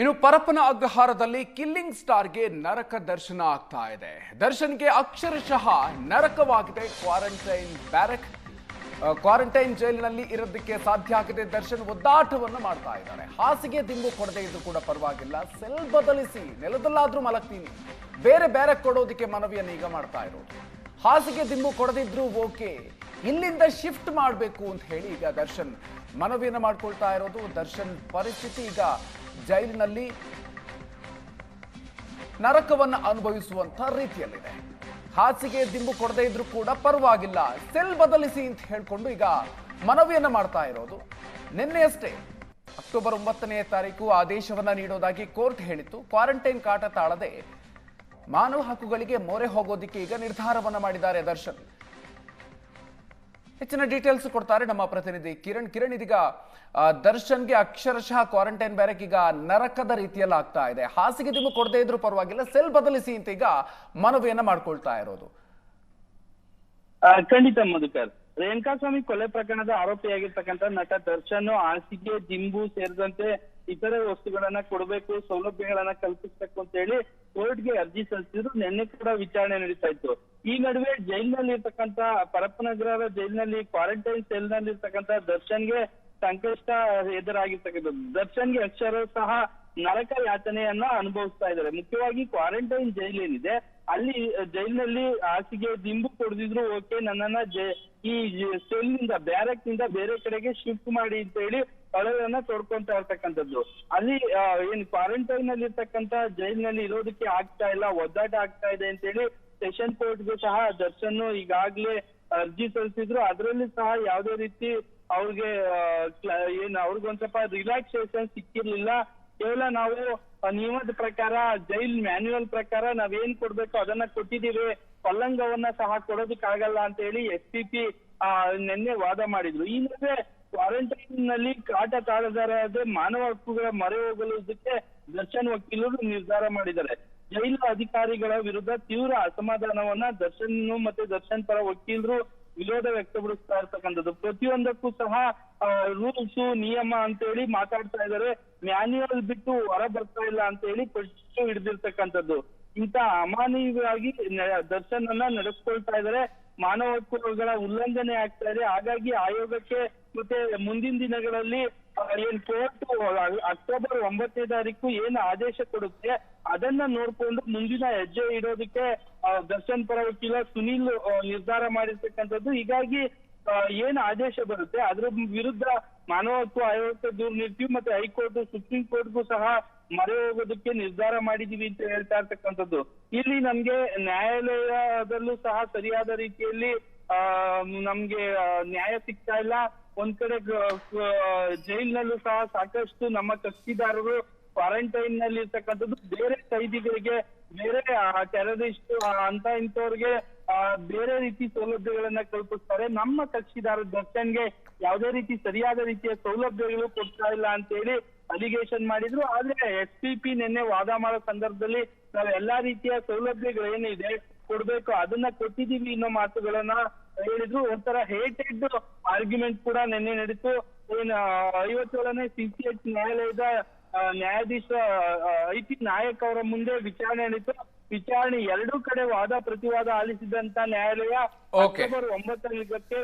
ಇನ್ನು ಪರಪ್ಪನ ಅಗ್ರಹಾರದಲ್ಲಿ ಕಿಲ್ಲಿಂಗ್ ಸ್ಟಾರ್ಗೆ ನರಕ ದರ್ಶನ ಆಗ್ತಾ ಇದೆ. ದರ್ಶನ್ಗೆ ಅಕ್ಷರಶಃ ನರಕವಾಗಿದೆ. ಕ್ವಾರಂಟೈನ್ ಬ್ಯಾರಕ್ ಕ್ವಾರಂಟೈನ್ ಜೈಲಿನಲ್ಲಿ ಇರೋದಕ್ಕೆ ಸಾಧ್ಯ ಆಗಿದೆ. ದರ್ಶನ್ ಒದ್ದಾಟವನ್ನು ಮಾಡ್ತಾ ಇದ್ದಾರೆ. ಹಾಸಿಗೆ ದಿಂಬು ಕೊಡದೇ ಇದ್ರು ಕೂಡ ಪರವಾಗಿಲ್ಲ. ಸೆಲ್ ಬದಲಿಸಿ, ನೆಲದಲ್ಲಾದ್ರೂ ಮಲಗ್ತೀನಿ. ಬೇರೆ ಬ್ಯಾರಕ್ ಕೊಡೋದಕ್ಕೆ ಮನವಿಯನ್ನು ಈಗ ಮಾಡ್ತಾ ಇರೋದು. ಹಾಸಿಗೆ ದಿಂಬು ಕೊಡದಿದ್ರು ಓಕೆ. ಇಲ್ಲಿಂದ ಶಿಫ್ಟ್ ಮಾಡಬೇಕು ಅಂತ ಹೇಳಿ ಈಗ ದರ್ಶನ್ ಮನವಿಯನ್ನು ಮಾಡ್ಕೊಳ್ತಾ ಇರೋದು. ದರ್ಶನ್ ಪರಿಸ್ಥಿತಿ ಈಗ ಜೈಲಿನಲ್ಲಿ ನರಕವನ್ನು ಅನುಭವಿಸುವಂತ ರೀತಿಯಲ್ಲಿದೆ. ಹಾಸಿಗೆ ದಿಂಬು ಕೊಡದೇ ಇದ್ರೂ ಕೂಡ ಪರವಾಗಿಲ್ಲ. ಸೆಲ್ ಬದಲಿಸಿ ಅಂತ ಹೇಳ್ಕೊಂಡು ಈಗ ಮನವಿಯನ್ನ ಮಾಡ್ತಾ ಇರೋದು. ನಿನ್ನೆಯಷ್ಟೇ ಅಕ್ಟೋಬರ್ ಒಂಬತ್ತನೇ ತಾರೀಕು ಆದೇಶವನ್ನ ನೀಡೋದಾಗಿ ಕೋರ್ಟ್ ಹೇಳಿತ್ತು. ಕ್ವಾರಂಟೈನ್ ಕಾಟ ತಾಳದೆ ಮಾನವ ಹಕ್ಕುಗಳಿಗೆ ಮೊರೆ ಹೋಗೋದಿಕ್ಕೆ ಈಗ ನಿರ್ಧಾರವನ್ನ ಮಾಡಿದ್ದಾರೆ ದರ್ಶನ್. ಹೆಚ್ಚಿನ ಡೀಟೇಲ್ಸ್ ಕೊಡ್ತಾರೆ ನಮ್ಮ ಪ್ರತಿನಿಧಿ. ಕಿರಣ್ ಕಿರಣ್, ಇದೀಗ ದರ್ಶನ್ಗೆ ಅಕ್ಷರಶಃ ಕ್ವಾರಂಟೈನ್ ಬ್ಯಾರಕ್ ಈಗ ನರಕದ ರೀತಿಯಲ್ಲಿ ಆಗ್ತಾ ಇದೆ. ಹಾಸಿಗೆ ದಿಂಬು ಕೊಡದೇ ಇದ್ರೂ ಪರವಾಗಿಲ್ಲ ಸೆಲ್ ಬದಲಿಸಿ ಅಂತ ಈಗ ಮನವಿಯನ್ನ ಮಾಡ್ಕೊಳ್ತಾ ಇರೋದು. ಖಂಡಿತ ಮಧುಕರ್ ರೇಣುಕಾಸ್ವಾಮಿ ಕೊಲೆ ಪ್ರಕರಣದ ಆರೋಪಿಯಾಗಿರ್ತಕ್ಕಂಥ ನಟ ದರ್ಶನ್ ಹಾಸಿಗೆ ದಿಂಬು ಸೇರಿದಂತೆ ಇತರೆ ವಸ್ತುಗಳನ್ನ ಕೊಡಬೇಕು, ಸೌಲಭ್ಯಗಳನ್ನ ಕಲ್ಪಿಸಬೇಕು ಅಂತ ಹೇಳಿ ಕೋರ್ಟ್ಗೆ ಅರ್ಜಿ ಸಲ್ಲಿಸಿದ್ರು, ನಿನ್ನೆ ಕೂಡ ವಿಚಾರಣೆ ನಡೀತಾ ಇತ್ತು. ಈ ನಡುವೆ ಜೈಲಿನಲ್ಲಿ ಇರ್ತಕ್ಕಂತ ಪರಪ್ಪನಗರ ಜೈಲಿನಲ್ಲಿ ಕ್ವಾರಂಟೈನ್ ಸೆಲ್ನಲ್ಲಿ ಇರ್ತಕ್ಕಂಥ ದರ್ಶನ್ಗೆ ಸಂಕಷ್ಟ ಎದುರಾಗಿರ್ತಕ್ಕಂಥದ್ದು. ದರ್ಶನ್ಗೆ ಅಕ್ಷರ ಸಹ ನರಕ ಯಾತನೆಯನ್ನ ಅನುಭವಿಸ್ತಾ ಇದ್ದಾರೆ. ಮುಖ್ಯವಾಗಿ ಕ್ವಾರಂಟೈನ್ ಜೈಲ್ ಏನಿದೆ ಅಲ್ಲಿ ಜೈಲಿನಲ್ಲಿ ಹಾಸಿಗೆ ದಿಂಬು ಕೊಡದಿದ್ರು, ಓಕೆ ನನ್ನನ್ನ ಈ ಸೆಲ್ನಿಂದ ಬ್ಯಾರಕ್ನಿಂದ ಬೇರೆ ಕಡೆಗೆ ಶಿಫ್ಟ್ ಮಾಡಿ ಅಂತ ಹೇಳಿ ಒಳಗನ್ನ ತೋಡ್ಕೊಂತ ಇರ್ತಕ್ಕಂಥದ್ದು. ಅಲ್ಲಿ ಏನ್ ಕ್ವಾರಂಟೈನ್ನಲ್ಲಿ ಇರ್ತಕ್ಕಂತ ಜೈಲಿನಲ್ಲಿ ಇರೋದಕ್ಕೆ ಆಗ್ತಾ ಇಲ್ಲ, ಒದ್ದಾಟ ಆಗ್ತಾ ಇದೆ ಅಂತ ಹೇಳಿ ಸೆಷನ್ ಕೋರ್ಟ್ಗೂ ಸಹ ದರ್ಶನ್ ಈಗಾಗ್ಲೇ ಅರ್ಜಿ ಸಲ್ಲಿಸಿದ್ರು. ಅದರಲ್ಲಿ ಸಹ ಯಾವುದೇ ರೀತಿ ಅವ್ರಿಗೆ ಏನ್ ಅವ್ರಿಗೊಂದ್ ಸ್ವಲ್ಪ ರಿಲ್ಯಾಕ್ಸೇಷನ್ ಸಿಕ್ಕಿರ್ಲಿಲ್ಲ. ಕೇವಲ ನಾವು ನಿಯಮದ ಪ್ರಕಾರ, ಜೈಲ್ ಮ್ಯಾನ್ಯುಯಲ್ ಪ್ರಕಾರ ನಾವೇನ್ ಕೊಡ್ಬೇಕು ಅದನ್ನ ಕೊಟ್ಟಿದೀವಿ ಪಲ್ಲಂಗವನ್ನ ಸಹ ಕೊಡೋದಕ್ಕಾಗಲ್ಲ ಅಂತ ಹೇಳಿ ಎಸ್ ಪಿ ಪಿ ನಿನ್ನೆ ವಾದ ಮಾಡಿದ್ರು. ಈ ನಡುವೆ ಕ್ವಾರಂಟೈನ್ನಲ್ಲಿ ಕಾಟ ತಾಳದಾರದೆ ಮಾನವ ಹಕ್ಕುಗಳ ಮೊರೆ ಹೋಗಲುದಕ್ಕೆ ದರ್ಶನ್ ವಕೀಲರು ನಿರ್ಧಾರ ಮಾಡಿದ್ದಾರೆ. ಜೈಲು ಅಧಿಕಾರಿಗಳ ವಿರುದ್ಧ ತೀವ್ರ ಅಸಮಾಧಾನವನ್ನ ದರ್ಶನ್ ಮತ್ತೆ ದರ್ಶನ್ ಪರ ವಕೀಲರು ವಿರೋಧ ವ್ಯಕ್ತಪಡಿಸ್ತಾ ಇರ್ತಕ್ಕಂಥದ್ದು. ಪ್ರತಿಯೊಂದಕ್ಕೂ ಸಹ ರೂಲ್ಸ್, ನಿಯಮ ಅಂತ ಹೇಳಿ ಮಾತಾಡ್ತಾ ಇದ್ದಾರೆ. ಮ್ಯಾನ್ಯುಯಲ್ ಬಿಟ್ಟು ಹೊರ ಬರ್ತಾ ಇಲ್ಲ ಅಂತ ಹೇಳಿ ಪ್ರಶ್ನೆ ಹಿಡಿದಿರ್ತಕ್ಕಂಥದ್ದು. ಇಂತ ಅಮಾನವೀಯವಾಗಿ ದರ್ಶನ್ ನಡೆಸ್ಕೊಳ್ತಾ ಇದ್ದಾರೆ. ಮಾನವ ಹಕ್ಕುಗಳ ಉಲ್ಲಂಘನೆ ಆಗ್ತಾ ಇದೆ. ಹಾಗಾಗಿ ಆಯೋಗಕ್ಕೆ ಮತ್ತೆ ಮುಂದಿನ ದಿನಗಳಲ್ಲಿ ಏನ್ ಕೋರ್ಟ್ ಅಕ್ಟೋಬರ್ ಒಂಬತ್ತನೇ ತಾರೀಕು ಏನ್ ಆದೇಶ ಕೊಡುತ್ತೆ, ಅದನ್ನ ನೋಡ್ಕೊಂಡು ಮುಂದಿನ ಹೆಜ್ಜೆ ಇಡೋದಕ್ಕೆ ದರ್ಶನ್ ಪರ ವಕೀಲ ಸುನೀಲ್ ನಿರ್ಧಾರ ಮಾಡಿರ್ತಕ್ಕಂಥದ್ದು. ಹೀಗಾಗಿ ಏನ್ ಆದೇಶ ಬರುತ್ತೆ, ಅದ್ರ ವಿರುದ್ಧ ಮಾನವ ಹಕ್ಕು ಆಯೋಗಕ್ಕೆ ದೂರು ನೀಡ್ತೀವಿ ಮತ್ತೆ ಹೈಕೋರ್ಟ್, ಸುಪ್ರೀಂ ಕೋರ್ಟ್ಗೂ ಸಹ ಮರೆ ಹೋಗೋದಕ್ಕೆ ನಿರ್ಧಾರ ಮಾಡಿದೀವಿ ಅಂತ ಹೇಳ್ತಾ ಇರ್ತಕ್ಕಂಥದ್ದು. ಇಲ್ಲಿ ನಮ್ಗೆ ನ್ಯಾಯಾಲಯದಲ್ಲೂ ಸಹ ಸರಿಯಾದ ರೀತಿಯಲ್ಲಿ ನಮ್ಗೆ ನ್ಯಾಯ ಸಿಗ್ತಾ ಇಲ್ಲ. ಒಂದ್ ಕಡೆ ಜೈಲ್ನಲ್ಲೂ ಸಹ ಸಾಕಷ್ಟು ನಮ್ಮ ಕಕ್ಷಿದಾರರು ಕ್ವಾರಂಟೈನ್ನಲ್ಲಿ ಇರ್ತಕ್ಕಂಥದ್ದು ಬೇರೆ ಕೈದಿಗಳಿಗೆ, ಬೇರೆ ಟೆರರಿಸ್ಟ್ ಅಂತ ಇಂಥವ್ರಿಗೆ ಬೇರೆ ರೀತಿ ಸೌಲಭ್ಯಗಳನ್ನ ಕಲ್ಪಿಸ್ತಾರೆ. ನಮ್ಮ ಕಕ್ಷಿದಾರ ದರ್ಶನ್ಗೆ ಯಾವುದೇ ರೀತಿ ಸರಿಯಾದ ರೀತಿಯ ಸೌಲಭ್ಯಗಳು ಕೊಡ್ತಾ ಇಲ್ಲ ಅಂತ ಹೇಳಿ ಅಲಿಗೇಷನ್ ಮಾಡಿದ್ರು. ಆದ್ರೆ ಎಸ್ ಪಿ ಪಿ ನಿನ್ನೆ ವಾದ ಮಾಡೋ ಸಂದರ್ಭದಲ್ಲಿ ನಾವು ಎಲ್ಲಾ ರೀತಿಯ ಸೌಲಭ್ಯಗಳು ಏನಿದೆ ಕೊಡ್ಬೇಕು, ಅದನ್ನ ಕೊಟ್ಟಿದೀವಿ ಅನ್ನೋ ಮಾತುಗಳನ್ನ ಹೇಳಿದ್ರು. ಒಂಥರ ಹೇಟೆಡ್ ಆರ್ಗ್ಯುಮೆಂಟ್ ಕೂಡ ನಿನ್ನೆ ನಡೀತು. ಏನ್ ಐವತ್ತೇಳನೇ ಸಿ ಸಿ ನ್ಯಾಯಾಲಯದ ನ್ಯಾಯಾಧೀಶ ಐ ಪಿ ನಾಯಕ್ ಅವರ ಮುಂದೆ ವಿಚಾರಣೆ ನಡೀತು. ವಿಚಾರಣೆ ಎರಡೂ ಕಡೆ ವಾದ ಪ್ರತಿವಾದ ಆಲಿಸಿದಂತ ನ್ಯಾಯಾಲಯ. ಅಕ್ಟೋಬರ್ ಒಂಬತ್ತಕ್ಕೆ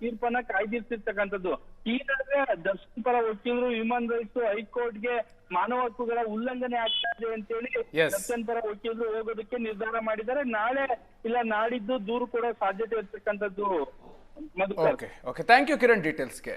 ತೀರ್ಪನ್ನ ಕಾಯ್ದಿರಿಸಿರ್ತಕ್ಕಂಥದ್ದು. ಈ ನಡುವೆ ದರ್ಶನ್ ಪರ ವಕೀಲರು ಹ್ಯೂಮನ್ ರೈಟ್ಸ್ ಹೈಕೋರ್ಟ್ಗೆ ಮಾನವ ಹಕ್ಕುಗಳ ಉಲ್ಲಂಘನೆ ಆಗ್ತಾ ಇದೆ ಅಂತೇಳಿ ಹೇಳಿ ದರ್ಶನ್ ಪರ ವಕೀಲರು ಹೋಗೋದಕ್ಕೆ ನಿರ್ಧಾರ ಮಾಡಿದ್ದಾರೆ. ನಾಳೆ ಇಲ್ಲ ನಾಡಿದ್ದು ದೂರು ಕೊಡೋ ಸಾಧ್ಯತೆ ಇರ್ತಕ್ಕಂಥದ್ದು. ಮದುವೆ okay okay thank you Kiran ಡೀಟೇಲ್ಸ್ಗೆ